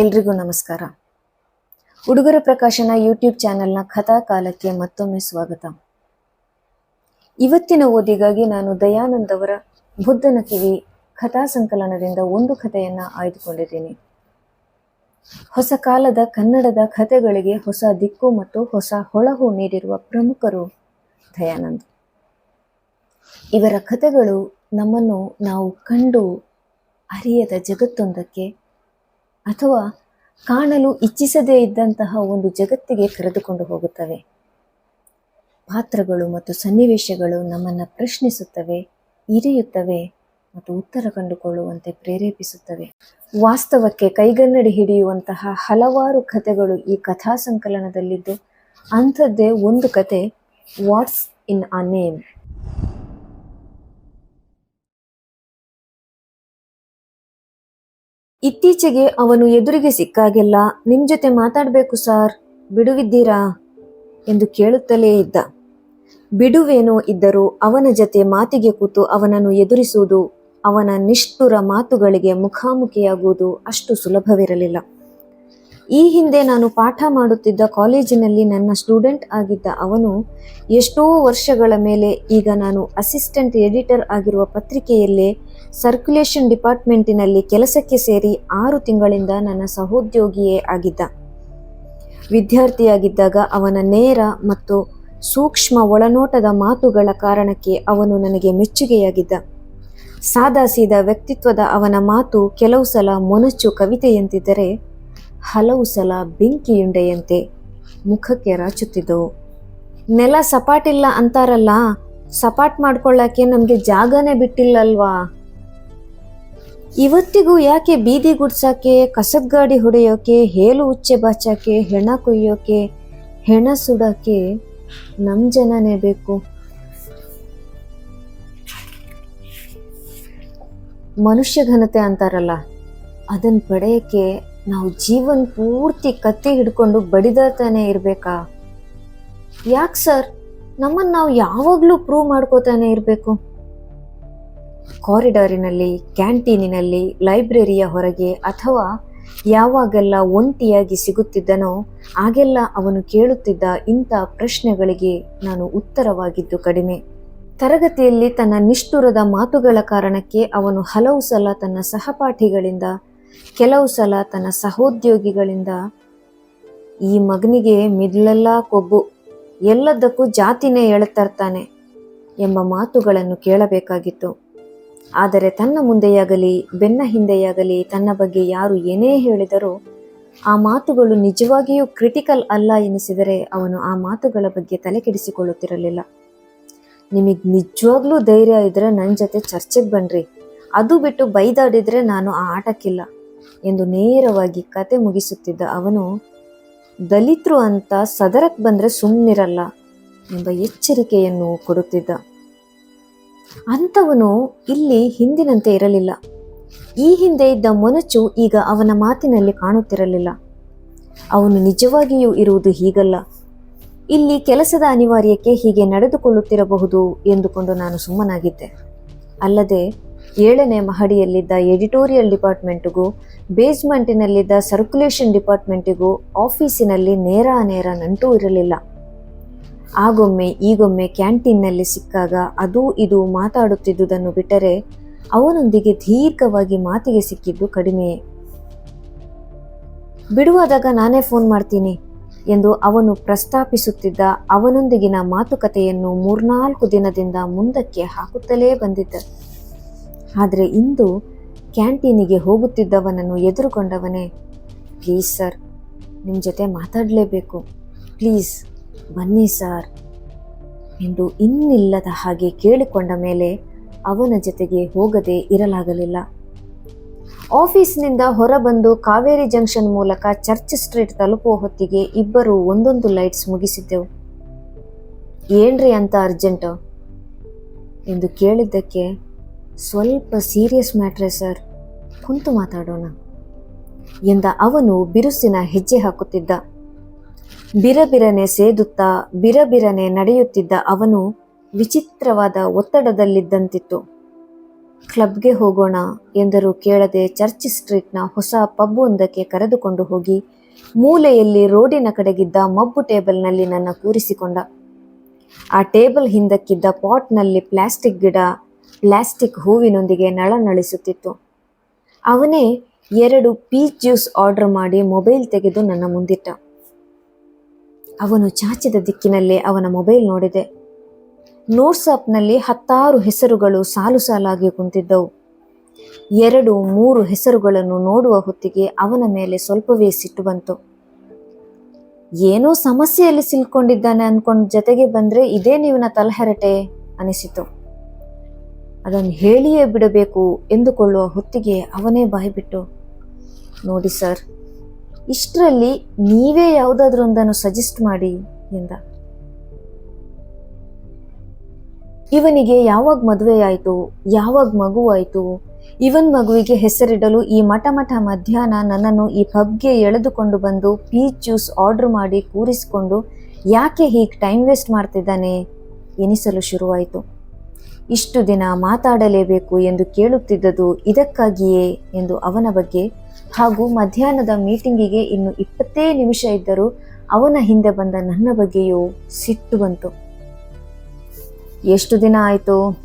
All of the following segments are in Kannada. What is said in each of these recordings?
ಎಲ್ರಿಗೂ ನಮಸ್ಕಾರ. ಉಡುಗೊರೆ ಪ್ರಕಾಶನ ಯೂಟ್ಯೂಬ್ ಚಾನೆಲ್ನ ಕಥಾ ಕಾಲಕ್ಕೆ ಮತ್ತೊಮ್ಮೆ ಸ್ವಾಗತ. ಇವತ್ತಿನ ಓದಿಗಾಗಿ ನಾನು ದಯಾನಂದ್ ಅವರ ಬುದ್ಧನ ಕಿವಿ ಕಥಾ ಸಂಕಲನದಿಂದ ಒಂದು ಕಥೆಯನ್ನ ಆಯ್ದುಕೊಂಡಿದ್ದೀನಿ. ಹೊಸ ಕಾಲದ ಕನ್ನಡದ ಕಥೆಗಳಿಗೆ ಹೊಸ ದಿಕ್ಕು ಮತ್ತು ಹೊಸ ಹೊಳಹು ನೀಡಿರುವ ಪ್ರಮುಖರು ದಯಾನಂದ್. ಇವರ ಕಥೆಗಳು ನಮ್ಮನ್ನು ನಾವು ಕಂಡು ಅರಿಯದ ಜಗತ್ತೊಂದಕ್ಕೆ ಅಥವಾ ಕಾಣಲು ಇಚ್ಛಿಸದೇ ಇದ್ದಂತಹ ಒಂದು ಜಗತ್ತಿಗೆ ಕರೆದುಕೊಂಡು ಹೋಗುತ್ತವೆ. ಪಾತ್ರಗಳು ಮತ್ತು ಸನ್ನಿವೇಶಗಳು ನಮ್ಮನ್ನು ಪ್ರಶ್ನಿಸುತ್ತವೆ, ಇರಿಯುತ್ತವೆ ಮತ್ತು ಉತ್ತರ ಕಂಡುಕೊಳ್ಳುವಂತೆ ಪ್ರೇರೇಪಿಸುತ್ತವೆ. ವಾಸ್ತವಕ್ಕೆ ಕೈಗನ್ನಡಿ ಹಿಡಿಯುವಂತಹ ಹಲವಾರು ಕಥೆಗಳು ಈ ಕಥಾ ಸಂಕಲನದಲ್ಲಿದ್ದು ಅಂಥದ್ದೇ ಒಂದು ಕತೆ ವಾಟ್ಸ್ ಇನ್ ಅ ನೇಮ್ ಇತ್ತೀಚೆಗೆ ಅವನು ಎದುರಿಗೆ ಸಿಕ್ಕಾಗೆಲ್ಲ ನಿಮ್ ಜೊತೆ ಮಾತಾಡಬೇಕು ಸಾರ್. ಬಿಡುವಿದ್ದೀರಾ? ಎಂದು ಕೇಳುತ್ತಲೇ ಇದ್ದ. ಬಿಡುವೇನೋ ಇದ್ದರೂ ಅವನ ಜೊತೆ ಮಾತಿಗೆ ಕೂತು ಅವನನ್ನು ಎದುರಿಸುವುದು, ಅವನ ನಿಷ್ಠುರ ಮಾತುಗಳಿಗೆ ಮುಖಾಮುಖಿಯಾಗುವುದು ಅಷ್ಟು ಸುಲಭವಿರಲಿಲ್ಲ. ಈ ಹಿಂದೆ ನಾನು ಪಾಠ ಮಾಡುತ್ತಿದ್ದ ಕಾಲೇಜಿನಲ್ಲಿ ನನ್ನ ಸ್ಟೂಡೆಂಟ್ ಆಗಿದ್ದ ಅವನು ಎಷ್ಟೋ ವರ್ಷಗಳ ಮೇಲೆ ಈಗ ನಾನು ಅಸಿಸ್ಟೆಂಟ್ ಎಡಿಟರ್ ಆಗಿರುವ ಪತ್ರಿಕೆಯಲ್ಲೇ ಸರ್ಕ್ಯುಲೇಷನ್ ಡಿಪಾರ್ಟ್ಮೆಂಟಿನಲ್ಲಿ ಕೆಲಸಕ್ಕೆ ಸೇರಿ ಆರು ತಿಂಗಳಿಂದ ನನ್ನ ಸಹೋದ್ಯೋಗಿಯೇ ಆಗಿದ್ದ. ವಿದ್ಯಾರ್ಥಿಯಾಗಿದ್ದಾಗ ಅವನ ನೇರ ಮತ್ತು ಸೂಕ್ಷ್ಮ ಒಳನೋಟದ ಮಾತುಗಳ ಕಾರಣಕ್ಕೆ ಅವನು ನನಗೆ ಮೆಚ್ಚುಗೆಯಾಗಿದ್ದ. ಸಾದಾ ಸೀದಾ ವ್ಯಕ್ತಿತ್ವದ ಅವನ ಮಾತು ಕೆಲವು ಸಲ ಮೊನಚು ಕವಿತೆಯಂತಿದ್ದರೆ ಹಲವು ಸಲ ಬೆಂಕಿಯುಂಡೆಯಂತೆ ಮುಖಕ್ಕೆ ರಾಚುತ್ತಿದ್ದವು. ನೆಲ ಸಪಾಟಿಲ್ಲ ಅಂತಾರಲ್ಲ, ಸಪಾಟ್ ಮಾಡ್ಕೊಳ್ಳಕ್ಕೆ ನಮಗೆ ಜಾಗನೇ ಬಿಟ್ಟಿಲ್ಲಲ್ವಾ? ಇವತ್ತಿಗೂ ಯಾಕೆ ಬೀದಿ ಗುಡ್ಸಕ್ಕೆ ಕಸದ ಗಾಡಿ ಹೊಡೆಯೋಕೆ, ಹೇಲು ಉಚ್ಚೆ ಬಾಚಕ್ಕೆ ಹೆಣ ಕೊಯ್ಯೋಕೆ, ಹೆಣ ಸುಡಕ್ಕೆ ನಮ್ಮ ಜನನೇ ಬೇಕು. ಮನುಷ್ಯ ಘನತೆ ಅಂತಾರಲ್ಲ ಅದನ್ನು ಪಡೆಯಕ್ಕೆ ನಾವು ಜೀವನ ಪೂರ್ತಿ ಕತ್ತಿ ಹಿಡ್ಕೊಂಡು ಬಡಿದಾತಾನೆ ಇರಬೇಕಾ? ಯಾಕೆ ಸರ್? ನಮ್ಮನ್ನು ನಾವು ಯಾವಾಗಲೂ ಪ್ರೂವ್ ಮಾಡ್ಕೋತಾನೆ ಇರಬೇಕು. ಕಾರಿಡಾರಿನಲ್ಲಿ, ಕ್ಯಾಂಟೀನಿನಲ್ಲಿ, ಲೈಬ್ರರಿಯ ಹೊರಗೆ ಅಥವಾ ಯಾವಾಗೆಲ್ಲ ಒಂಟಿಯಾಗಿ ಸಿಗುತ್ತಿದ್ದನೋ ಆಗೆಲ್ಲ ಅವನು ಕೇಳುತ್ತಿದ್ದ ಇಂಥ ಪ್ರಶ್ನೆಗಳಿಗೆ ನಾನು ಉತ್ತರವಾಗಿದ್ದು ಕಡಿಮೆ. ತರಗತಿಯಲ್ಲಿ ತನ್ನ ನಿಷ್ಠುರದ ಮಾತುಗಳ ಕಾರಣಕ್ಕೆ ಅವನು ಹಲವು ಸಲ ತನ್ನ ಸಹಪಾಠಿಗಳಿಂದ, ಕೆಲವು ಸಲ ತನ್ನ ಸಹೋದ್ಯೋಗಿಗಳಿಂದ, ಈ ಮಗನಿಗೆ ಮಿದ್ಲೆಲ್ಲ ಕೊಬ್ಬು ಎಲ್ಲದಕ್ಕೂ ಜಾತಿನೇ ಎಳೆತರ್ತಾನೆ ಎಂಬ ಮಾತುಗಳನ್ನು ಕೇಳಬೇಕಾಗಿತ್ತು. ಆದರೆ ತನ್ನ ಮುಂದೆಯಾಗಲಿ, ಬೆನ್ನ ಹಿಂದೆಯಾಗಲಿ ತನ್ನ ಬಗ್ಗೆ ಯಾರು ಏನೇ ಹೇಳಿದರೂ ಆ ಮಾತುಗಳು ನಿಜವಾಗಿಯೂ ಕ್ರಿಟಿಕಲ್ ಅಲ್ಲ ಎನಿಸಿದರೆ ಅವನು ಆ ಮಾತುಗಳ ಬಗ್ಗೆ ತಲೆ ಕೆಡಿಸಿಕೊಳ್ಳುತ್ತಿರಲಿಲ್ಲ. ನಿಮಗೆ ನಿಜವಾಗ್ಲೂ ಧೈರ್ಯ ಇದ್ರೆ ನನ್ನ ಜೊತೆ ಚರ್ಚೆಗೆ ಬನ್ನಿರಿ ಅದು ಬಿಟ್ಟು ಬೈದಾಡಿದರೆ ನಾನು ಆ ಆಟಕ್ಕಿಲ್ಲ ಎಂದು ನೇರವಾಗಿ ಕತೆ ಮುಗಿಸುತ್ತಿದ್ದ ಅವನು, ದಲಿತರು ಅಂತ ಸದರಕ್ಕೆ ಬಂದರೆ ಸುಮ್ಮನಿರಲ್ಲ ಎಂಬ ಎಚ್ಚರಿಕೆಯನ್ನು ಕೊಡುತ್ತಿದ್ದ. ಅಂಥವನು ಇಲ್ಲಿ ಹಿಂದಿನಂತೆ ಇರಲಿಲ್ಲ. ಈ ಹಿಂದೆ ಇದ್ದ ಮೊನಚು ಈಗ ಅವನ ಮಾತಿನಲ್ಲಿ ಕಾಣುತ್ತಿರಲಿಲ್ಲ. ಅವನು ನಿಜವಾಗಿಯೂ ಇರುವುದು ಹೀಗಲ್ಲ. ಇಲ್ಲಿ ಕೆಲಸದ ಅನಿವಾರ್ಯಕ್ಕೆ ಹೀಗೆ ನಡೆದುಕೊಳ್ಳುತ್ತಿರಬಹುದು ಎಂದುಕೊಂಡು ನಾನು ಸುಮ್ಮನಾಗಿದ್ದೆ. ಅಲ್ಲದೆ ಏಳನೇ ಮಹಡಿಯಲ್ಲಿದ್ದ ಎಡಿಟೋರಿಯಲ್ ಡಿಪಾರ್ಟ್ಮೆಂಟ್ಗೂ, ಬೇಸ್ಮೆಂಟಿನಲ್ಲಿದ್ದ ಸರ್ಕ್ಯುಲೇಷನ್ ಡಿಪಾರ್ಟ್ಮೆಂಟಿಗೂ, ಆಫೀಸಿನಲ್ಲಿ ನೇರ ನೇರ ನಂಟೂ ಇರಲಿಲ್ಲ. ಆಗೊಮ್ಮೆ, ಈಗೊಮ್ಮೆ ಕ್ಯಾಂಟೀನ್ನಲ್ಲಿ ಸಿಕ್ಕಾಗ ಅದು ಇದು ಮಾತಾಡುತ್ತಿದ್ದುದನ್ನು ಬಿಟ್ಟರೆ ಅವನೊಂದಿಗೆ ದೀರ್ಘವಾಗಿ ಮಾತಿಗೆ ಸಿಕ್ಕಿದ್ದು ಕಡಿಮೆಯೇ ಬಿಡುವಾದಾಗ ನಾನೇ ಫೋನ್ ಮಾಡ್ತೀನಿ ಎಂದು ಅವನು ಪ್ರಸ್ತಾಪಿಸುತ್ತಿದ್ದ ಅವನೊಂದಿಗಿನ ಮಾತುಕತೆಯನ್ನು ಮೂರ್ನಾಲ್ಕು ದಿನದಿಂದ ಮುಂದಕ್ಕೆ ಹಾಕುತ್ತಲೇ ಬಂದಿದ್ದ. ಆದರೆ ಇಂದು ಕ್ಯಾಂಟೀನಿಗೆ ಹೋಗುತ್ತಿದ್ದವನನ್ನು ಎದುರುಕೊಂಡವನೇ ಪ್ಲೀಸ್ ಸರ್ ನಿಮ್ಮ ಜೊತೆ ಮಾತಾಡಲೇಬೇಕು. ಪ್ಲೀಸ್. ಬನ್ನಿ ಸರ್ ಎಂದು ಇನ್ನಿಲ್ಲದ ಹಾಗೆ ಕೇಳಿಕೊಂಡ ಮೇಲೆ ಅವನ ಜೊತೆಗೆ ಹೋಗದೆ ಇರಲಾಗಲಿಲ್ಲ. ಆಫೀಸ್ನಿಂದ ಹೊರಬಂದು ಕಾವೇರಿ ಜಂಕ್ಷನ್ ಮೂಲಕ ಚರ್ಚ್ ಸ್ಟ್ರೀಟ್ ತಲುಪುವ ಹೊತ್ತಿಗೆ ಇಬ್ಬರು ಒಂದೊಂದು ಲೈಟ್ಸ್ ಮುಗಿಸಿದ್ದೆವು. ಏನ್ರಿ ಅಂತ ಅರ್ಜೆಂಟು? ಎಂದು ಕೇಳಿದ್ದಕ್ಕೆ, ಸ್ವಲ್ಪ ಸೀರಿಯಸ್ ಮ್ಯಾಟ್ರೆ ಸರ್, ಕುಂತು ಮಾತಾಡೋಣ ಎಂದ ಅವನು ಬಿರುಸಿನ ಹೆಜ್ಜೆ ಹಾಕುತ್ತಿದ್ದ. ಬಿರಬಿರನೆ ಸೇದುತ್ತಾ ಬಿರಬಿರನೆ ನಡೆಯುತ್ತಿದ್ದ ಅವನು ವಿಚಿತ್ರವಾದ ಒತ್ತಡದಲ್ಲಿದ್ದಂತಿತ್ತು. ಕ್ಲಬ್ಗೆ ಹೋಗೋಣ ಎಂದರೂ ಕೇಳದೆ ಚರ್ಚ್ ಸ್ಟ್ರೀಟ್ನ ಹೊಸ ಪಬ್ ಒಂದಕ್ಕೆ ಕರೆದುಕೊಂಡು ಹೋಗಿ ಮೂಲೆಯಲ್ಲಿ ರೋಡಿನ ಕಡೆಗಿದ್ದ ಮಬ್ಬು ಟೇಬಲ್ನಲ್ಲಿ ನನ್ನ ಕೂರಿಸಿಕೊಂಡ. ಆ ಟೇಬಲ್ ಹಿಂದಕ್ಕಿದ್ದ ಪಾಟ್ನಲ್ಲಿ ಪ್ಲಾಸ್ಟಿಕ್ ಗಿಡ, ಪ್ಲಾಸ್ಟಿಕ್ ಹೂವಿನೊಂದಿಗೆ ನಳನಳಿಸುತ್ತಿತ್ತು. ಅವನೇ ಎರಡು ಪೀಚ್ ಜ್ಯೂಸ್ ಆರ್ಡರ್ ಮಾಡಿ ಮೊಬೈಲ್ ತೆಗೆದು ನನ್ನ ಮುಂದಿಟ್ಟ. ಅವನು ಚಾಚಿದ ದಿಕ್ಕಿನಲ್ಲೇ ಅವನ ಮೊಬೈಲ್ ನೋಡಿದೆ. ನೋಟ್ಸ್ ಆಪ್ನಲ್ಲಿ ಹತ್ತಾರು ಹೆಸರುಗಳು ಸಾಲು ಸಾಲಾಗಿ ಕುಂತಿದ್ದವು. ಎರಡು, ಮೂರು ಹೆಸರುಗಳನ್ನು ನೋಡುವ ಹೊತ್ತಿಗೆ ಅವನ ಮೇಲೆ ಸ್ವಲ್ಪವೇ ಸಿಟ್ಟು ಬಂತು. ಏನೋ ಸಮಸ್ಯೆಯಲ್ಲಿ ಸಿಲ್ಕೊಂಡಿದ್ದಾನೆ ಅನ್ಕೊಂಡು ಜೊತೆಗೆ ಬಂದ್ರೆ ಇದೇ ನೀವಿನ ತಲಹರಟೆ ಅನಿಸಿತು. ಅದನ್ನು ಹೇಳಿಯೇ ಬಿಡಬೇಕು ಎಂದುಕೊಳ್ಳುವ ಹೊತ್ತಿಗೆ ಅವನೇ ಬಾಯ್ಬಿಟ್ಟು, ನೋಡಿ ಸರ್ ಇಷ್ಟರಲ್ಲಿ ನೀವೇ ಯಾವುದಾದ್ರೂ ಒಂದನ್ನು ಸಜೆಸ್ಟ್ ಮಾಡಿ ಎಂದ. ಇವನಿಗೆ ಯಾವಾಗ ಮದುವೆ ಆಯಿತು, ಯಾವಾಗ ಮಗು ಆಯಿತು, ಇವನ್ ಮಗುವಿಗೆ ಹೆಸರಿಡಲು ಈ ಮಠ ಮಠ ಮಧ್ಯಾಹ್ನ ನನ್ನನ್ನು ಈ ಪಬ್ಗೆ ಎಳೆದುಕೊಂಡು ಬಂದು ಪೀಚ್ ಜ್ಯೂಸ್ ಆರ್ಡರ್ ಮಾಡಿ ಕೂರಿಸಿಕೊಂಡು ಯಾಕೆ ಹೀಗೆ ಟೈಮ್ ವೇಸ್ಟ್ ಮಾಡ್ತಿದ್ದಾನೆ ಎನಿಸಲು ಶುರುವಾಯಿತು. ಇಷ್ಟು ದಿನ ಮಾತಾಡಲೇಬೇಕು ಎಂದು ಕೇಳುತ್ತಿದ್ದದು ಇದಕ್ಕಾಗಿಯೇ ಎಂದು ಅವನ ಬಗ್ಗೆ ಹಾಗೂ ಮಧ್ಯಾಹ್ನದ ಮೀಟಿಂಗಿಗೆ ಇನ್ನು ಇಪ್ಪತ್ತೇ ನಿಮಿಷ ಇದ್ದರೂ ಅವನ ಹಿಂದೆ ಬಂದ ನನ್ನ ಬಗ್ಗೆಯೂ ಸಿಟ್ಟು ಬಂತು. ಎಷ್ಟು ದಿನ ಆಯಿತು?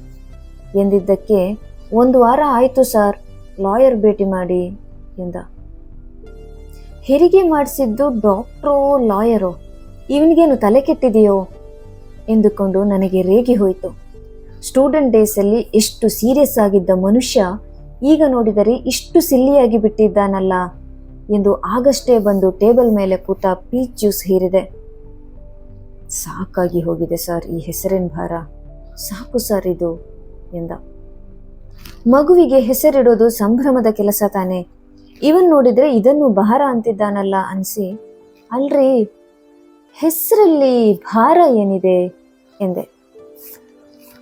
ಎಂದಿದ್ದಕ್ಕೆ, ಒಂದು ವಾರ ಆಯಿತು ಸರ್, ಲಾಯರ್ ಭೇಟಿ ಮಾಡಿ ಎಂದ. ಹೆರಿಗೆ ಮಾಡಿಸಿದ್ದು ಡಾಕ್ಟ್ರೋ, ಲಾಯರೋ, ಇವನಿಗೇನು ತಲೆ ಕೆಟ್ಟಿದೆಯೋ ಎಂದುಕೊಂಡು ನನಗೆ ರೇಗಿ ಹೋಯಿತು. ಸ್ಟೂಡೆಂಟ್ ಡೇಸಲ್ಲಿ ಎಷ್ಟು ಸೀರಿಯಸ್ ಆಗಿದ್ದ ಮನುಷ್ಯ ಈಗ ನೋಡಿದರೆ ಇಷ್ಟು ಸಿಲ್ಲಿಯಾಗಿ ಬಿಟ್ಟಿದ್ದಾನಲ್ಲ ಎಂದು ಆಗಷ್ಟೇ ಬಂದು ಟೇಬಲ್ ಮೇಲೆ ಕೂತ ಪೀಚ್ ಜ್ಯೂಸ್ ಹೀರಿದೆ. ಸಾಕಾಗಿ ಹೋಗಿದೆ ಸರ್ ಈ ಹೆಸರಿನ ಭಾರ. ಸಾಕು ಸರ್ ಇದು ಎಂದ. ಮಗುವಿಗೆ ಹೆಸರಿಡೋದು ಸಂಭ್ರಮದ ಕೆಲಸ ತಾನೆ. ಇವನ್ ನೋಡಿದ್ರೆ ಇದನ್ನು ಭಾರ ಅಂತಿದ್ದಾನಲ್ಲ ಅನ್ಸಿ, ಅಲ್ರಿ, ಹೆಸರಲ್ಲಿ ಭಾರ ಏನಿದೆ ಎಂದೆ.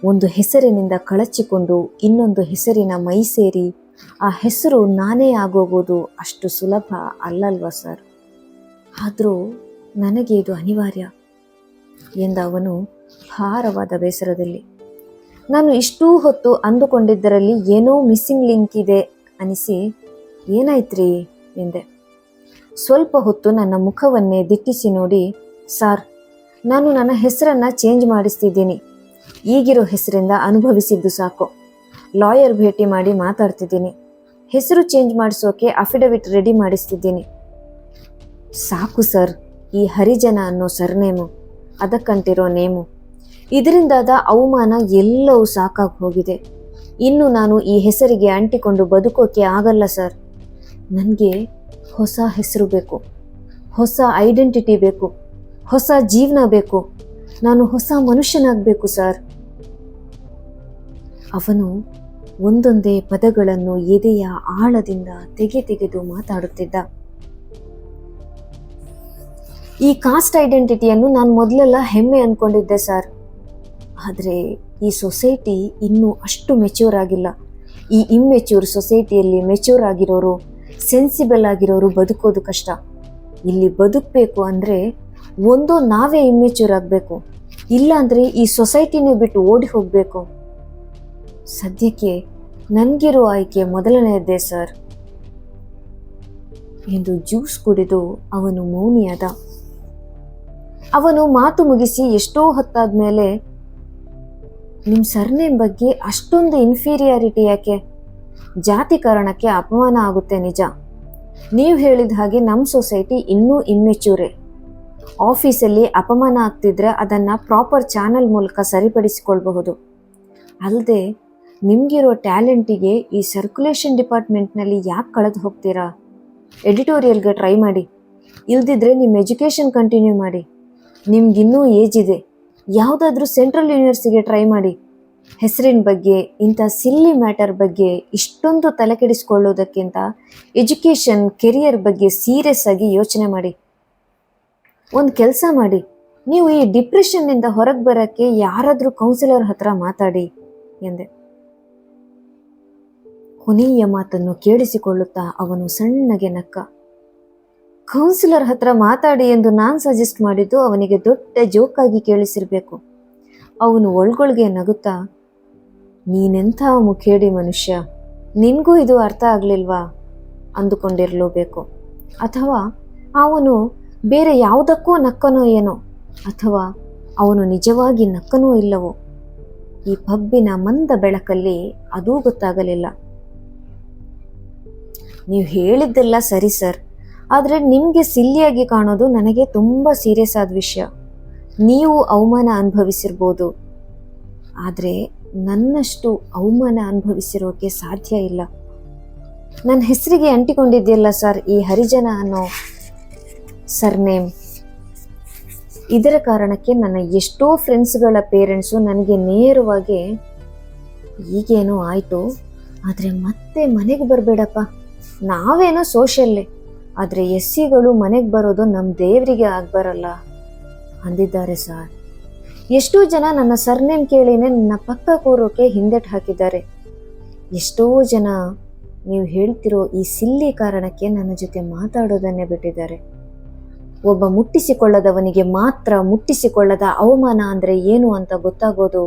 ಒಂದು ಹೆಸರಿನಿಂದ ಕಳಚಿಕೊಂಡು ಇನ್ನೊಂದು ಹೆಸರಿನ ಮೈ ಸೇರಿ, ಆ ಹೆಸರು ನಾನೇ ಆಗೋಗೋದು ಅಷ್ಟು ಸುಲಭ ಅಲ್ಲಲ್ವಾ ಸರ್? ಆದರೂ ನನಗೆ ಇದು ಅನಿವಾರ್ಯ ಎಂದ ಅವನು ಭಾರವಾದ ಬೇಸರದಲ್ಲಿ. ನಾನು ಇಷ್ಟೂ ಹೊತ್ತು ಅಂದುಕೊಂಡಿದ್ದರಲ್ಲಿ ಏನೋ ಮಿಸ್ಸಿಂಗ್ ಲಿಂಕ್ ಇದೆ ಅನಿಸಿ, ಏನಾಯ್ತ್ರಿ ಎಂದೆ. ಸ್ವಲ್ಪ ಹೊತ್ತು ನನ್ನ ಮುಖವನ್ನೇ ದಿಟ್ಟಿಸಿ ನೋಡಿ, ಸಾರ್, ನಾನು ನನ್ನ ಹೆಸರನ್ನು ಚೇಂಜ್ ಮಾಡಿಸ್ತಿದ್ದೀನಿ. ಈಗಿರೋ ಹೆಸರಿಂದ ಅನುಭವಿಸಿದ್ದು ಸಾಕು. ಲಾಯರ್ ಭೇಟಿ ಮಾಡಿ ಮಾತಾಡ್ತಿದ್ದೀನಿ. ಹೆಸರು ಚೇಂಜ್ ಮಾಡಿಸೋಕೆ ಅಫಿಡವಿಟ್ ರೆಡಿ ಮಾಡಿಸ್ತಿದ್ದೀನಿ. ಸಾಕು ಸರ್, ಈ ಹರಿಜನ ಅನ್ನೋ ಸರ್ನೇಮು, ಅದಕ್ಕಂತಿರೋ ನೇಮು. ಇದರಿಂದಾದ ಅವಮಾನ ಎಲ್ಲವೂ ಸಾಕಾಗಿ ಹೋಗಿದೆ. ಇನ್ನು ನಾನು ಈ ಹೆಸರಿಗೆ ಅಂಟಿಕೊಂಡು ಬದುಕೋಕೆ ಆಗಲ್ಲ ಸರ್. ನನಗೆ ಹೊಸ ಹೆಸರು ಬೇಕು. ಹೊಸ ಐಡೆಂಟಿಟಿ ಬೇಕು. ಹೊಸ ಜೀವನ ಬೇಕು. ನಾನು ಹೊಸ ಮನುಷ್ಯನಾಗಬೇಕು, ಸರ್. ಅವನು ಒಂದೊಂದೇ ಪದಗಳನ್ನು ಎದೆಯ ಆಳದಿಂದ ತೆಗೆ ತೆಗೆದು ಮಾತಾಡುತ್ತಿದ್ದ. ಈ ಕಾಸ್ಟ್ ಐಡೆಂಟಿಟಿಯನ್ನು ನಾನು ಮೊದಲೆಲ್ಲ ಹೆಮ್ಮೆ ಅಂದ್ಕೊಂಡಿದ್ದೆ ಸರ್. ಆದರೆ ಈ ಸೊಸೈಟಿ ಇನ್ನೂ ಅಷ್ಟು ಮೆಚ್ಯೂರ್ ಆಗಿಲ್ಲ. ಈ ಇಮ್ಮೆಚ್ಯೂರ್ ಸೊಸೈಟಿಯಲ್ಲಿ ಮೆಚ್ಯೂರ್ ಆಗಿರೋರು ಸೆನ್ಸಿಬಲ್ ಆಗಿರೋರು ಬದುಕೋದು ಕಷ್ಟ. ಇಲ್ಲಿ ಬದುಕಬೇಕು ಅಂದರೆ ಒಂದೋ ನಾವೇ ಇಮ್ಮೆಚ್ಯೂರ್ ಆಗಬೇಕು. ಇಲ್ಲಾಂದರೆ ಈ ಸೊಸೈಟಿನೇ ಬಿಟ್ಟು ಓಡಿ ಹೋಗಬೇಕು. ಸದ್ಯಕ್ಕೆ ನನಗಿರೋ ಆಯ್ಕೆ ಮೊದಲನೆಯದ್ದೇ, ಸರ್. ಎಂದು ಜ್ಯೂಸ್ ಕುಡಿದು ಅವನು ಮೌನಿಯಾದ. ಅವನು ಮಾತು ಮುಗಿಸಿ ಎಷ್ಟೋ ಹೊತ್ತಾದ ಮೇಲೆ ನಿಮ್ಮ ಸರ್ನೇಮ್ ಬಗ್ಗೆ ಅಷ್ಟೊಂದು ಇನ್ಫೀರಿಯಾರಿಟಿ ಯಾಕೆ? ಜಾತಿ ಕಾರಣಕ್ಕೆ ಅಪಮಾನ ಆಗುತ್ತೆ ನಿಜ. ನೀವು ಹೇಳಿದ ಹಾಗೆ ನಮ್ಮ ಸೊಸೈಟಿ ಇನ್ನೂ ಇಮ್ಮೆಚ್ಯೂರೇ ಆಫೀಸಲ್ಲಿ ಅಪಮಾನ ಆಗ್ತಿದ್ರೆ ಅದನ್ನು ಪ್ರಾಪರ್ ಚಾನಲ್ ಮೂಲಕ ಸರಿಪಡಿಸಿಕೊಳ್ಬಹುದು. ಅಲ್ಲದೆ ನಿಮಗಿರೋ ಟ್ಯಾಲೆಂಟಿಗೆ ಈ ಸರ್ಕ್ಯುಲೇಷನ್ ಡಿಪಾರ್ಟ್ಮೆಂಟ್ನಲ್ಲಿ ಯಾಕೆ ಕಳೆದು ಹೋಗ್ತೀರಾ? ಎಡಿಟೋರಿಯಲ್ಗೆ ಟ್ರೈ ಮಾಡಿ. ಇಲ್ದಿದ್ರೆ ನಿಮ್ಮ ಎಜುಕೇಷನ್ ಕಂಟಿನ್ಯೂ ಮಾಡಿ. ನಿಮ್ಗಿನ್ನೂ ಏಜ್ ಇದೆ. ಯಾವುದಾದ್ರೂ ಸೆಂಟ್ರಲ್ ಯೂನಿವರ್ಸಿಟಿಗೆ ಟ್ರೈ ಮಾಡಿ. ಹೆಸರಿನ ಬಗ್ಗೆ, ಇಂಥ ಸಿಲ್ಲಿ ಮ್ಯಾಟರ್ ಬಗ್ಗೆ ಇಷ್ಟೊಂದು ತಲೆಕೆಡಿಸ್ಕೊಳ್ಳೋದಕ್ಕಿಂತ ಎಜುಕೇಷನ್ ಕೆರಿಯರ್ ಬಗ್ಗೆ ಸೀರಿಯಸ್ ಆಗಿ ಯೋಚನೆ ಮಾಡಿ. ಒಂದು ಕೆಲಸ ಮಾಡಿ. ನೀವು ಈ ಡಿಪ್ರೆಷನ್ನಿಂದ ಹೊರಗೆ ಬರೋಕ್ಕೆ ಯಾರಾದರೂ ಕೌನ್ಸಿಲರ್ ಹತ್ರ ಮಾತಾಡಿ ಎಂದೆ. ಕೊನೆಯ ಮಾತನ್ನು ಕೇಳಿಸಿಕೊಳ್ಳುತ್ತಾ ಅವನು ಸಣ್ಣಗೆ ನಕ್ಕ. ಕೌನ್ಸಿಲರ್ ಹತ್ರ ಮಾತಾಡಿ ಎಂದು ನಾನು ಸಜೆಸ್ಟ್ ಮಾಡಿದ್ದು ಅವನಿಗೆ ದೊಡ್ಡ ಜೋಕಾಗಿ ಕೇಳಿಸಿರ್ಬೇಕು. ಅವನು ಒಳ್ಗೊಳಗೆ ನಗುತ್ತಾ, ನೀನೆಂಥ ಮುಖೇಡಿ ಮನುಷ್ಯ, ನಿನಗೂ ಇದು ಅರ್ಥ ಆಗಲಿಲ್ವಾ? ಅಂದುಕೊಂಡಿರಲೂಬೇಕು. ಅಥವಾ ಅವನು ಬೇರೆ ಯಾವುದಕ್ಕೂ ನಕ್ಕನೋ ಏನೋ, ಅಥವಾ ಅವನು ನಿಜವಾಗಿ ನಕ್ಕನೋ ಇಲ್ಲವೋ? ಈ ಪಬ್ಬಿನ ಮಂದ ಬೆಳಕಲ್ಲಿ ಅದೂ ಗೊತ್ತಾಗಲಿಲ್ಲ. ನೀವು ಹೇಳಿದ್ದೆಲ್ಲ ಸರಿ ಸರ್. ಆದರೆ ನಿಮಗೆ ಸಿಲ್ಲಿಯಾಗಿ ಕಾಣೋದು ನನಗೆ ತುಂಬ ಸೀರಿಯಸ್ ಆದ ವಿಷಯ. ನೀವು ಅವಮಾನ ಅನುಭವಿಸಿರ್ಬೋದು. ಆದರೆ ನನ್ನಷ್ಟು ಅವಮಾನ ಅನುಭವಿಸಿರೋಕೆ ಸಾಧ್ಯ ಇಲ್ಲ. ನನ್ನ ಹೆಸರಿಗೆ ಅಂಟಿಕೊಂಡಿದೆಯಲ್ಲ ಸರ್ ಈ ಹರಿಜನ ಅನ್ನೋ ಸರ್ನೇಮ್. ಇದರ ಕಾರಣಕ್ಕೆ ನನ್ನ ಎಷ್ಟೋ ಫ್ರೆಂಡ್ಸ್ಗಳ ಪೇರೆಂಟ್ಸು ನನಗೆ ನೇರವಾಗಿ, ಈಗೇನೋ ಆಯಿತು, ಆದರೆ ಮತ್ತೆ ಮನೆಗೆ ಬರಬೇಡಪ್ಪ. ನಾವೇನೋ ಸೋಷಲ್ಲೇ ಆದರೆ ಎಸ್ ಸಿಗಳು ಮನೆಗೆ ಬರೋದು ನಮ್ಮ ದೇವರಿಗೆ ಆಗ್ಬರಲ್ಲ, ಅಂದಿದ್ದಾರೆ ಸರ್ ಎಷ್ಟೋ ಜನ ನನ್ನ ಸರ್ನೇಮ್ ಕೇಳಿನೇ ನನ್ನ ಪಕ್ಕ ಕೂರೋಕೆ ಹಿಂದೆಟ್ ಹಾಕಿದ್ದಾರೆ. ಎಷ್ಟೋ ಜನ ನೀವು ಹೇಳ್ತಿರೋ ಈ ಸಿಲ್ಲಿ ಕಾರಣಕ್ಕೆ ನನ್ನ ಜೊತೆ ಮಾತಾಡೋದನ್ನೇ ಬಿಟ್ಟಿದ್ದಾರೆ. ಒಬ್ಬ ಮುಟ್ಟಿಸಿಕೊಳ್ಳದವನಿಗೆ ಮಾತ್ರ ಮುಟ್ಟಿಸಿಕೊಳ್ಳದ ಅವಮಾನ ಅಂದರೆ ಏನು ಅಂತ ಗೊತ್ತಾಗೋದು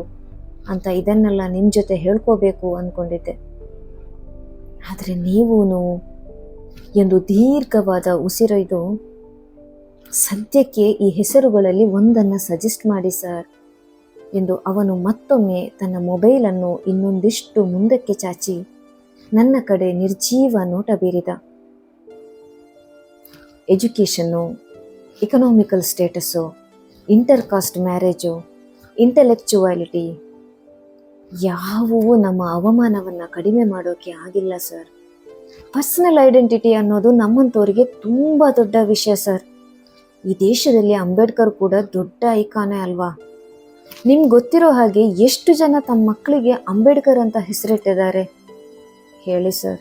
ಅಂತ ಇದನ್ನೆಲ್ಲ ನಿಮ್ಮ ಜೊತೆ ಹೇಳ್ಕೋಬೇಕು ಅಂದ್ಕೊಂಡಿದ್ದೆ ಆದರೆ ನೀವೂ ಎಂದು ದೀರ್ಘವಾದ ಉಸಿರೊಯ್ದು, ಸದ್ಯಕ್ಕೆ ಈ ಹೆಸರುಗಳಲ್ಲಿ ಒಂದನ್ನು ಸಜೆಸ್ಟ್ ಮಾಡಿ ಸರ್ ಎಂದು ಅವನು ಮತ್ತೊಮ್ಮೆ ತನ್ನ ಮೊಬೈಲನ್ನು ಇನ್ನೊಂದಿಷ್ಟು ಮುಂದಕ್ಕೆ ಚಾಚಿ ನನ್ನ ಕಡೆ ನಿರ್ಜೀವ ನೋಟ ಬೀರಿದ. Education economical status inter caste marriage intellectuality ಯಾವುವು ನಮ್ಮ ಅವಮಾನವನ್ನು ಕಡಿಮೆ ಮಾಡೋಕೆ ಆಗಿಲ್ಲ ಸರ್ ಪರ್ಸ್ನಲ್ ಐಡೆಂಟಿಟಿ ಅನ್ನೋದು ನಮ್ಮಂಥವ್ರಿಗೆ ತುಂಬ ದೊಡ್ಡ ವಿಷಯ ಸರ್ ಈ ದೇಶದಲ್ಲಿ ಅಂಬೇಡ್ಕರ್ ಕೂಡ ದೊಡ್ಡ ಐಕಾನೇ ಅಲ್ವಾ? ನಿಮ್ಗೆ ಗೊತ್ತಿರೋ ಹಾಗೆ ಎಷ್ಟು ಜನ ತಮ್ಮ ಮಕ್ಕಳಿಗೆ ಅಂಬೇಡ್ಕರ್ ಅಂತ ಹೆಸರಿಟ್ಟಿದ್ದಾರೆ? ಹೇಳಿ ಸರ್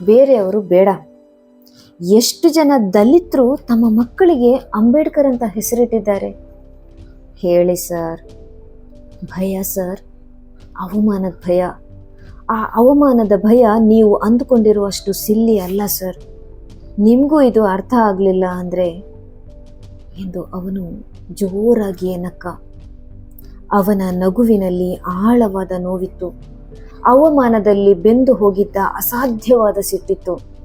ಬೇರೆಯವರು ಬೇಡ. ಎಷ್ಟು ಜನ ದಲಿತರು ತಮ್ಮ ಮಕ್ಕಳಿಗೆ ಅಂಬೇಡ್ಕರ್ ಅಂತ ಹೆಸರಿಟ್ಟಿದ್ದಾರೆ? ಹೇಳಿ ಸರ್. ಭಯ ಸರ್. ಅವಮಾನದ ಭಯ. ಆ ಅವಮಾನದ ಭಯ ನೀವು ಅಂದುಕೊಂಡಿರುವಷ್ಟು ಸಿಲ್ಲಿ ಅಲ್ಲ ಸರ್. ನಿಮಗೂ ಇದು ಅರ್ಥ ಆಗಲಿಲ್ಲ ಅಂದರೆ? ಎಂದು ಅವನು ಜೋರಾಗಿ ನಕ್ಕ ಅವನ ನಗುವಿನಲ್ಲಿ ಆಳವಾದ ನೋವಿತ್ತು. ಅವಮಾನದಲ್ಲಿ ಬೆಂದು ಹೋಗಿದ್ದ ಅಸಾಧ್ಯವಾದ ಸಿಟ್ಟಿತ್ತು.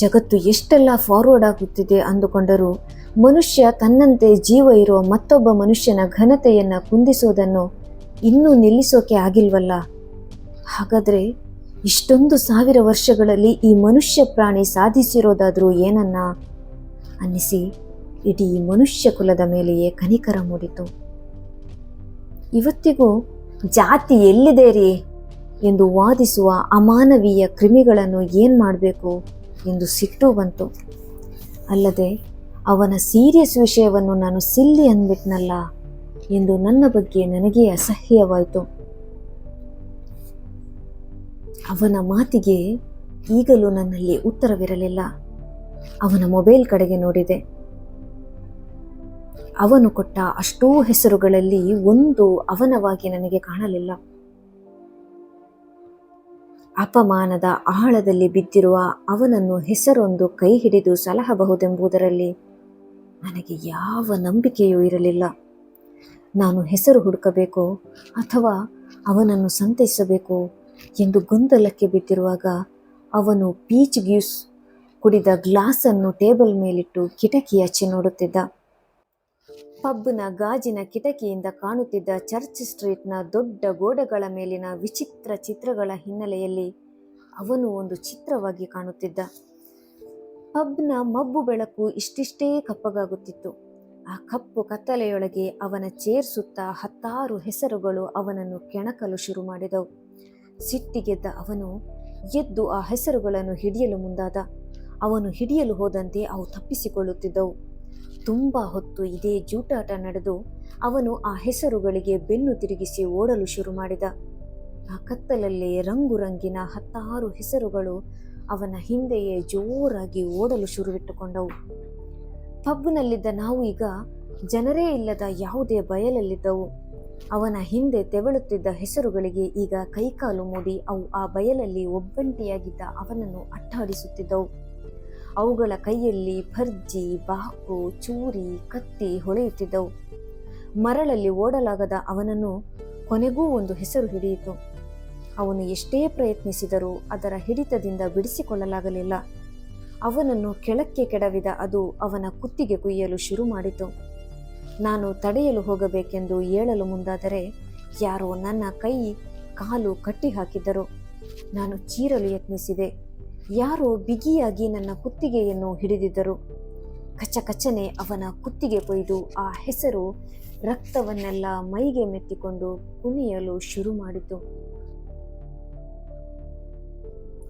ಜಗತ್ತು ಎಷ್ಟೆಲ್ಲ ಫಾರ್ವರ್ಡ್ ಆಗುತ್ತಿದೆ ಅಂದುಕೊಂಡರು, ಮನುಷ್ಯ ತನ್ನಂತೆ ಜೀವ ಇರುವ ಮತ್ತೊಬ್ಬ ಮನುಷ್ಯನ ಘನತೆಯನ್ನು ಕುಂದಿಸೋದನ್ನು ಇನ್ನೂ ನಿಲ್ಲಿಸೋಕೆ ಆಗಿಲ್ವಲ್ಲ? ಹಾಗಾದರೆ ಇಷ್ಟೊಂದು ಸಾವಿರ ವರ್ಷಗಳಲ್ಲಿ ಈ ಮನುಷ್ಯ ಪ್ರಾಣಿ ಸಾಧಿಸಿರೋದಾದರೂ ಏನನ್ನ? ಅನ್ನಿಸಿ ಇಡೀ ಮನುಷ್ಯ ಕುಲದ ಮೇಲೆಯೇ ಕನಿಕರ ಮೂಡಿತು. ಇವತ್ತಿಗೂ ಜಾತಿ ಎಲ್ಲಿದೆ ರೀ? ಎಂದು ವಾದಿಸುವ ಅಮಾನವೀಯ ಕ್ರಿಮಿಗಳನ್ನು ಏನು ಮಾಡಬೇಕು? ಎಂದು ಸಿಟ್ಟು ಬಂತು. ಅಲ್ಲದೆ, ಅವನ ಸೀರಿಯಸ್ ವಿಷಯವನ್ನು ನಾನು ಸಿಲ್ಲಿ ಅಂದ್ಬಿಟ್ನಲ್ಲ ಎಂದು ನನ್ನ ಬಗ್ಗೆ ನನಗೆ ಅಸಹ್ಯವಾಯಿತು. ಅವನ ಮಾತಿಗೆ ಈಗಲೂ ನನ್ನಲ್ಲಿ ಉತ್ತರವಿರಲಿಲ್ಲ. ಅವನ ಮೊಬೈಲ್ ಕಡೆಗೆ ನೋಡಿದೆ. ಅವನು ಕೊಟ್ಟ ಅಷ್ಟೋ ಹೆಸರುಗಳಲ್ಲಿ ಒಂದು ಅವನವಾಗಿ ನನಗೆ ಕಾಣಲಿಲ್ಲ. ಅಪಮಾನದ ಆಳದಲ್ಲಿ ಬಿದ್ದಿರುವ ಅವನನ್ನು ಹೆಸರೊಂದು ಕೈ ಹಿಡಿದು ಸಲಹಬಹುದೆಂಬುದರಲ್ಲಿ ನನಗೆ ಯಾವ ನಂಬಿಕೆಯೂ ಇರಲಿಲ್ಲ. ನಾನು ಹೆಸರು ಹುಡುಕಬೇಕು ಅಥವಾ ಅವನನ್ನು ಸಂತೈಸಬೇಕು ಎಂದು ಗೊಂದಲಕ್ಕೆ ಬಿದ್ದಿರುವಾಗ ಅವನು ಪೀಚ್ ಗ್ಯೂಸ್ ಕುಡಿದ ಗ್ಲಾಸನ್ನು ಟೇಬಲ್ ಮೇಲಿಟ್ಟು ಕಿಟಕಿಯಾಚೆ ನೋಡುತ್ತಿದ್ದ. ಪಬ್ನ ಗಾಜಿನ ಕಿಟಕಿಯಿಂದ ಕಾಣುತ್ತಿದ್ದ ಚರ್ಚ್ ಸ್ಟ್ರೀಟ್ನ ದೊಡ್ಡ ಗೋಡೆಗಳ ಮೇಲಿನ ವಿಚಿತ್ರ ಚಿತ್ರಗಳ ಹಿನ್ನೆಲೆಯಲ್ಲಿ ಅವನು ಒಂದು ಚಿತ್ರವಾಗಿ ಕಾಣುತ್ತಿದ್ದ. ಪಬ್ನ ಮಬ್ಬು ಬೆಳಕು ಇಷ್ಟಿಷ್ಟೇ ಕಪ್ಪಗಾಗುತ್ತಿತ್ತು. ಆ ಕಪ್ಪು ಕತ್ತಲೆಯೊಳಗೆ ಅವನ ಚೇರ್ ಸುತ್ತ ಹತ್ತಾರು ಹೆಸರುಗಳು ಅವನನ್ನು ಕೆಣಕಲು ಶುರು ಮಾಡಿದವು. ಸಿಟ್ಟಿಗೆದ್ದ ಅವನು ಎದ್ದು ಆ ಹೆಸರುಗಳನ್ನು ಹಿಡಿಯಲು ಮುಂದಾದ. ಅವನು ಹಿಡಿಯಲು ಹೋದಂತೆ ಅವು ತಪ್ಪಿಸಿಕೊಳ್ಳುತ್ತಿದ್ದವು. ತುಂಬ ಹೊತ್ತು ಇದೇ ಜೂಟಾಟ ನಡೆದು ಅವನು ಆ ಹೆಸರುಗಳಿಗೆ ಬೆನ್ನು ತಿರುಗಿಸಿ ಓಡಲು ಶುರು ಮಾಡಿದ. ಆ ಕತ್ತಲಲ್ಲೇ ರಂಗು ರಂಗಿನ ಹತ್ತಾರು ಹೆಸರುಗಳು ಅವನ ಹಿಂದೆಯೇ ಜೋರಾಗಿ ಓಡಲು ಶುರುವಿಟ್ಟುಕೊಂಡವು. ಪಬ್ನಲ್ಲಿದ್ದ ನಾವು ಈಗ ಜನರೇ ಇಲ್ಲದ ಯಾವುದೇ ಬಯಲಲ್ಲಿದ್ದವು. ಅವನ ಹಿಂದೆ ತೆವಳುತ್ತಿದ್ದ ಹೆಸರುಗಳಿಗೆ ಈಗ ಕೈಕಾಲು ಮೂಡಿ ಅವು ಆ ಬಯಲಲ್ಲಿ ಒಬ್ಬಂಟಿಯಾಗಿದ್ದ ಅವನನ್ನು ಅಟ್ಟಾಡಿಸುತ್ತಿದ್ದವು. ಅವುಗಳ ಕೈಯಲ್ಲಿ ಭರ್ಜಿ, ಬಾಕು, ಚೂರಿ, ಕತ್ತಿ ಹೊಳೆಯುತ್ತಿದ್ದವು. ಮರಳಲ್ಲಿ ಓಡಲಾಗದ ಅವನನ್ನು ಕೊನೆಗೂ ಒಂದು ಹೆಸರು ಹಿಡಿಯಿತು. ಅವನು ಎಷ್ಟೇ ಪ್ರಯತ್ನಿಸಿದರೂ ಅದರ ಹಿಡಿತದಿಂದ ಬಿಡಿಸಿಕೊಳ್ಳಲಾಗಲಿಲ್ಲ. ಅವನನ್ನು ಕೆಳಕ್ಕೆ ಕೆಡವಿದ ಅದು ಅವನ ಕುತ್ತಿಗೆ ಕುಯ್ಯಲು ಶುರು ಮಾಡಿತು. ನಾನು ತಡೆಯಲು ಹೋಗಬೇಕೆಂದು ಏಳಲು ಮುಂದಾದರೆ ಯಾರೋ ನನ್ನ ಕೈ, ಕಾಲು ಕಟ್ಟಿ ಹಾಕಿದ್ದರು ನಾನು ಚೀರಲು ಯತ್ನಿಸಿದೆ. ಯಾರೋ ಬಿಗಿಯಾಗಿ ನನ್ನ ಕುತ್ತಿಗೆಯನ್ನು ಹಿಡಿದಿದ್ದರು. ಕಚ್ಚ ಕಚ್ಚನೆ ಅವನ ಕುತ್ತಿಗೆ ಕೊಯ್ದು ಆ ಹೆಸರು ರಕ್ತವನ್ನೆಲ್ಲ ಮೈಗೆ ಮೆತ್ತಿಕೊಂಡು ಕುಣಿಯಲು ಶುರು ಮಾಡಿತು.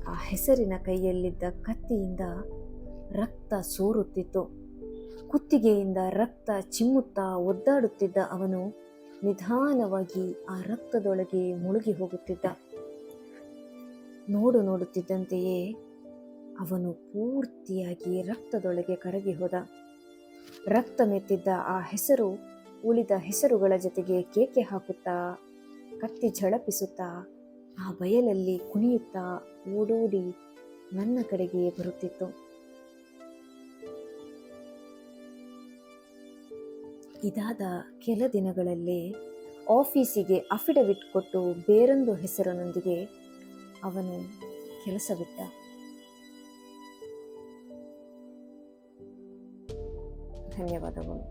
ಆ ಹೆಸರಿನ ಕೈಯಲ್ಲಿದ್ದ ಕತ್ತಿಯಿಂದ ರಕ್ತ ಸೋರುತ್ತಿತ್ತು. ಕುತ್ತಿಗೆಯಿಂದ ರಕ್ತ ಚಿಮ್ಮುತ್ತಾ ಒದ್ದಾಡುತ್ತಿದ್ದ ಅವನು ನಿಧಾನವಾಗಿ ಆ ರಕ್ತದೊಳಗೆ ಮುಳುಗಿ ಹೋಗುತ್ತಿದ್ದ. ನೋಡು ನೋಡುತ್ತಿದ್ದಂತೆಯೇ ಅವನು ಪೂರ್ತಿಯಾಗಿ ರಕ್ತದೊಳಗೆ ಕರಗಿ ಹೋದ. ರಕ್ತ ಮೆತ್ತಿದ್ದ ಆ ಹೆಸರು ಉಳಿದ ಹೆಸರುಗಳ ಜೊತೆಗೆ ಕೇಕೆ ಹಾಕುತ್ತಾ, ಕತ್ತಿ ಝಳಪಿಸುತ್ತಾ, ಆ ಬಯಲಲ್ಲಿ ಕುಣಿಯುತ್ತಾ ಓಡೋಡಿ ನನ್ನ ಕಡೆಗೆ ಬರುತ್ತಿತ್ತು. ಇದಾದ ಕೆಲ ದಿನಗಳಲ್ಲೇ ಆಫೀಸಿಗೆ ಅಫಿಡವಿಟ್ ಕೊಟ್ಟು ಬೇರೊಂದು ಹೆಸರಿನೊಂದಿಗೆ ಅವನು ಕೆಲಸ ಬಿಟ್ಟ ధన్యవాదములు